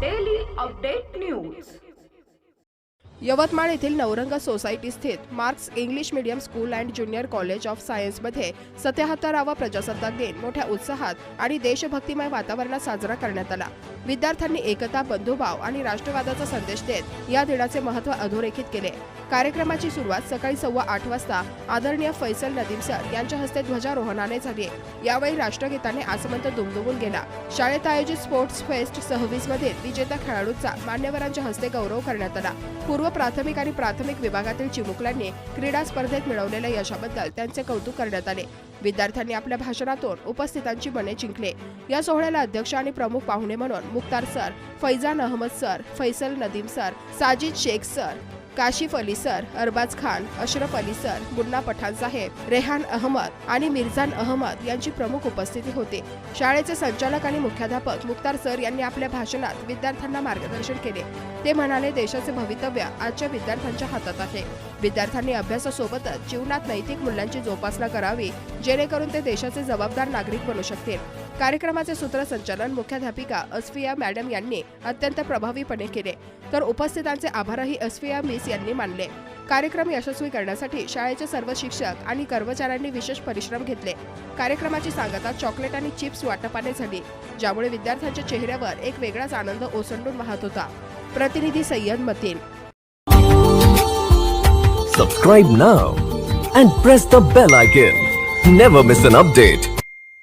daily update news. Yavatmal येथील Navrang society स्थित Marks English medium school and junior college of सायन्समध्ये सत्याहत्तरावा प्रजासत्ताक दिन मोठ्या उत्साहात आणि देशभक्तिमय वातावरणात साजरा करण्यात आला. विद्यार्थ्यांनी एकता बंधुभाव आणि राष्ट्रवादाचा संदेश देत या दिनाचे महत्त्व अधोरेखित केले. कार्यक्रमाची सुरुवात सकाळी सव्वा आठ वाजता आदरणीय फैसल नदीम सर यांच्या हस्ते ध्वजारोहणाने झाली. यावेळी राष्ट्रगीताने आसमंत दुमदुमून गेला. शाळेत आयोजित स्पोर्ट्स फेस्ट सव्वीस मधील विजेत्या खेळाडूंचा मान्यवरांच्या हस्ते गौरव करण्यात आला. पूर्व प्राथमिक आणि प्राथमिक विभागातील चिमुकल्यांनी क्रीडा स्पर्धेत मिळवलेल्या यशाबद्दल त्यांचे कौतुक करण्यात आले. विद्यार्थ्यांनी आपल्या भाषणातून उपस्थितांची मने जिंकले. या सोहळ्याला अध्यक्ष आणि प्रमुख पाहुणे म्हणून Mukhtar sir Faizan Ahmed sir Faisal Nadeem sir Sajid Shaikh sir Kashif Ali sir Arbaz Khan Ashraf Ali sir Munna Pathan साहेब रेहान अहमद आणि मिर्झान अहमद यांची प्रमुख उपस्थिती होती. शाळेचे संचालक आणि मुख्याध्यापक मुख्तार सर यांनी आपल्या भाषणात विद्यार्थ्यांना मार्गदर्शन केले. ते म्हणाले देशाचे भवितव्य आजच्या विद्यार्थ्यांच्या हातात आहे. विद्यार्थ्यांनी अभ्यासासोबतच जीवनात नैतिक मूल्यांची जोपासना करावी जेणेकरून ते देशाचे जबाबदार नागरिक बनू शकतील. कार्यक्रमाचे सूत्रसंचालन मुख्याध्यापिका अस्फिया मॅडम यांनी अत्यंत प्रभावीपणे केले. तर उपस्थितांचे आभारही अस्फिया मिस यांनी मानले. कार्यक्रम यशस्वी करण्यासाठी शाळेचे सर्व शिक्षक आणि कर्मचाऱ्यांनी विशेष परिश्रम घेतले. कार्यक्रमाची सांगता चॉकलेट आणि चिप्स वाटपाने झाली ज्यामुळे विद्यार्थ्यांच्या चेहऱ्यावर एक वेगळाच आनंद ओसंडून वाहत होता. प्रतिनिधी Sayyad Mateen. Subscribe now and press the bell icon never miss an update